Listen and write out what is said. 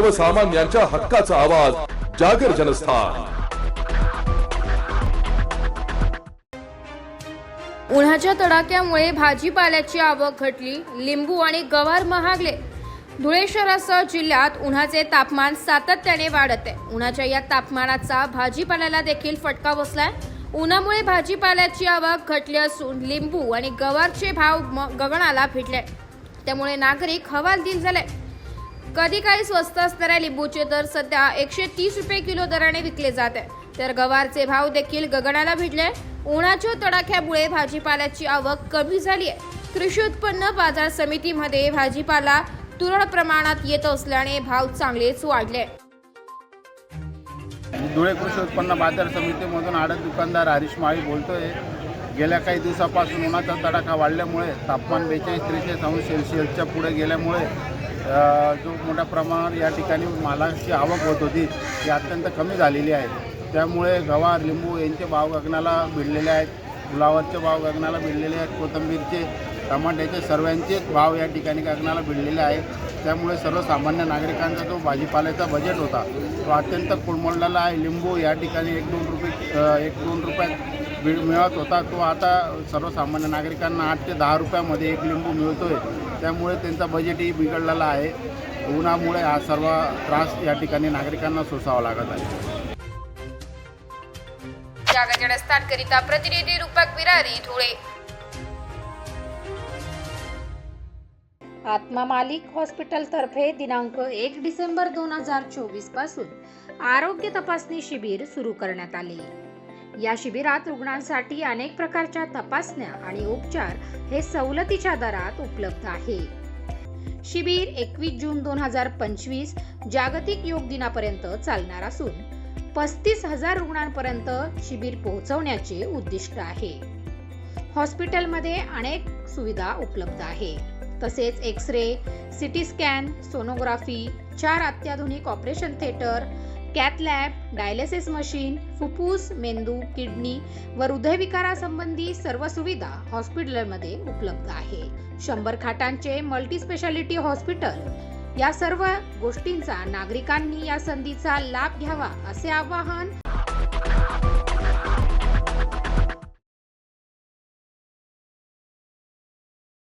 सर्वसामान्यांच्या हक्काचा आवाज जागर जनस्थान. उन्हाच्या तडाख्यामुळे भाजीपाल्याची आवक घटली लिंबू आणि गवार महागले. धुळे शहरासह जिल्ह्यात उन्हाचे तापमान सातत्याने वाढत. आहे उन्हाच्या या तापमानाचा भाजीपाल्याला देखील फटका बसलाय. उन्हामुळे भाजीपाल्याची आवक घटली असून लिंबू आणि गवारचे भाव गगनाला भिडले. त्यामुळे नागरिक हवालदिल झाले. कधी काही स्वस्त असणाऱ्या लिंबूचे दर सध्या एकशे तीस रुपये किलो दराने विकले जात आहे. तर गवारचे भाव देखील गगनाला भिडले उन्हाच्या तडाख्यामुळे भाजीपाल्याची आवक कमी झाली आहे. कृषी उत्पन्न बाजार समितीमध्ये भाजीपाला तुरळ प्रमाणात येत असल्याने भाव चांगलेच वाढले धुळे कृषी उत्पन्न बाजार समितीमधून आडत दुकानदार हरीश माळी बोलतोय गेल्या काही दिवसापासून उन्हाचा तडाखा वाढल्यामुळे तापमान बेचाळीस त्रेचाळीस अंश सेल्सिअसच्या पुढे गेल्यामुळे जो मोठ्या प्रमाणावर या ठिकाणी मालाची आवक होत होती ती अत्यंत कमी झालेली आहे. त्यामुळे गवार लिंबू यांचे भाव गगनाला भिडलेले आहेत. फुलावरचे भाव गगनाला भिडलेले आहेत. कोथिंबीरचे टमाट्याचे सर्वांचेच भाव या ठिकाणी गगनाला भिडलेले आहेत. त्यामुळे सर्वसामान्य नागरिकांचा जो भाजीपाल्याचा बजेट होता तो अत्यंत कुळमडलेला आहे. लिंबू या ठिकाणी एक दोन रुपये एक दोन रुपयात मिळ मिळत होता तो आता सर्वसामान्य नागरिकांना आठ ते दहा रुपयामध्ये एक लिंबू मिळतोय. त्यामुळे त्यांचा बजेटही बिघडलेला आहे. उन्हामुळे हा सर्व त्रास या ठिकाणी नागरिकांना सोसावा लागत आहे. स्थानकरिता प्रतिनिधी रूपक विरारी धुळे. आत्मा मालिक हॉस्पिटलतर्फे दिनांक एक डिसेंबर दोन हजार चोवीसपासून आरोग्य तपासणी शिबिर सुरू करण्यात आले. या शिबिरात रुग्णांसाठी अनेक प्रकारच्या तपासण्या आणि उपचार हे सवलतीच्या दरात उपलब्ध आहे. शिबिर एकवीस जून दोन हजार पंचवीस जागतिक योग दिनापर्यंत चालणार असून पस्तीस हजार रुग्णांपर्यंत शिबिर पोहोचवण्याचे उद्दिष्ट आहे. हॉस्पिटलमध्ये अनेक सुविधा उपलब्ध आहे. तसेच X ray CT scan sonography चार अत्याधुनिक operation theatre cath lab dialysis machine फुफ्फुस मेंदू किडनी व हृदयविकारासंबंधी सर्व सुविधा हॉस्पिटलमध्ये उपलब्ध आहे. शंभर खाटांचे मल्टी स्पेशालिटी हॉस्पिटल. या सर्व गोष्टींचा नागरिकांनी या संधीचा लाभ घ्यावा असे आवाहन